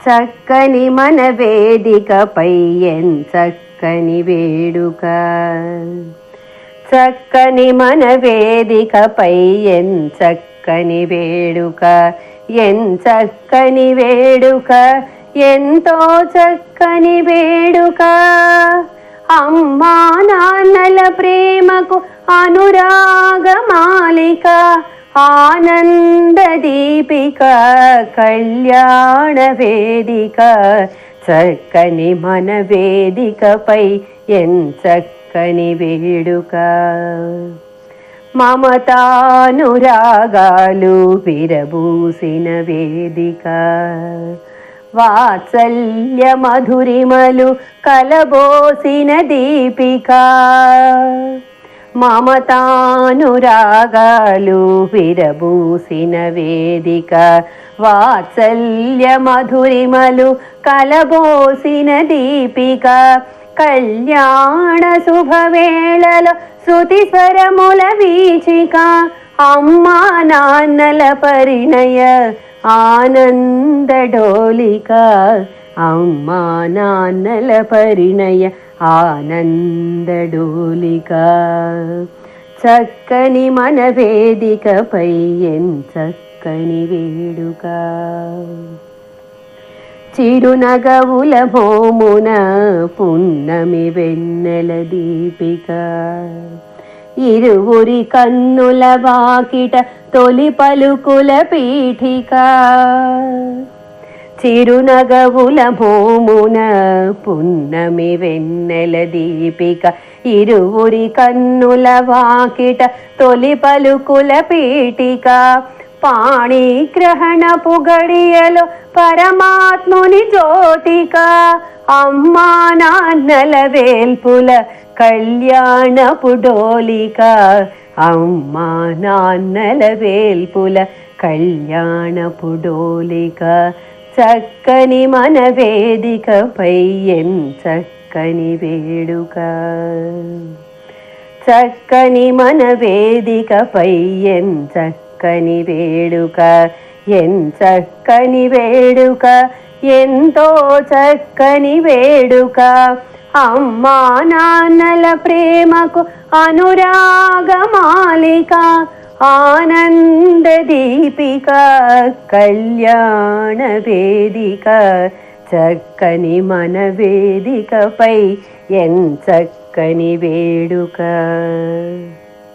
చక్కని మన వేదికపై ఎన్ చక్కని వేడుక. చక్కని మన వేదికపై ఎన్ చక్కని వేడుక. ఎన్ చక్కని వేడుక. ఎంతో చక్కని వేడుక. అమ్మా నాన్నల ప్రేమకు అనురాగ మాలిక. ఆనంద దీపిక కళ్యాణ వేదిక చక్కని మన వేదికపై ఎంచక్కని వేడుక మమతానురాగాలు విరబూసిన వేదిక వాత్సల్య మధురిమలు కలబోసిన దీపిక మమతానురాగాలు విరబూసిన వేదిక వాత్సల్య మధురిమలు కలబోసిన దీపిక కళ్యాణ శుభవేళలో శృతి స్వరముల వీచిక అమ్మా నాన్నల పరిణయ ఆనంద డోలిక. అమ్మా నాన్నల పరిణయ ఆనందడోలిక. చక్కని మన వేదికపై ఎన్ చక్కని వేడుక. చిరునగవుల భోమున పున్నమి వెన్నెల దీపిక. ఇరువురి కన్నుల వాకిట తొలి పలుకుల పీఠిక. చిరునగవుల భూమున పున్నమి వెన్నెల దీపిక ఇరువురి కన్నుల వాకిట తొలి పలుకుల పీఠిక పాణిగ్రహణపు గడియలో పరమాత్ముని జ్యోతిక అమ్మా నాన్నల వేల్పుల కళ్యాణపు డోలిక అమ్మా నాన్నల వేల్పుల కళ్యాణపు డోలిక చక్కని మన వేదికపై ఎన్ చక్కని వేడుక. చక్కని మన వేదికపై ఎన్ చక్కని వేడుక. ఎన్ చక్కని వేడుక ఎంతో చక్కని వేడుక. అమ్మా నాన్నల ప్రేమకు అనురాగ మాలిక ఆనంద దీపిక కళ్యాణ వేదిక చక్కని మన వేదికపై ఎన్ చక్కని వేడుక.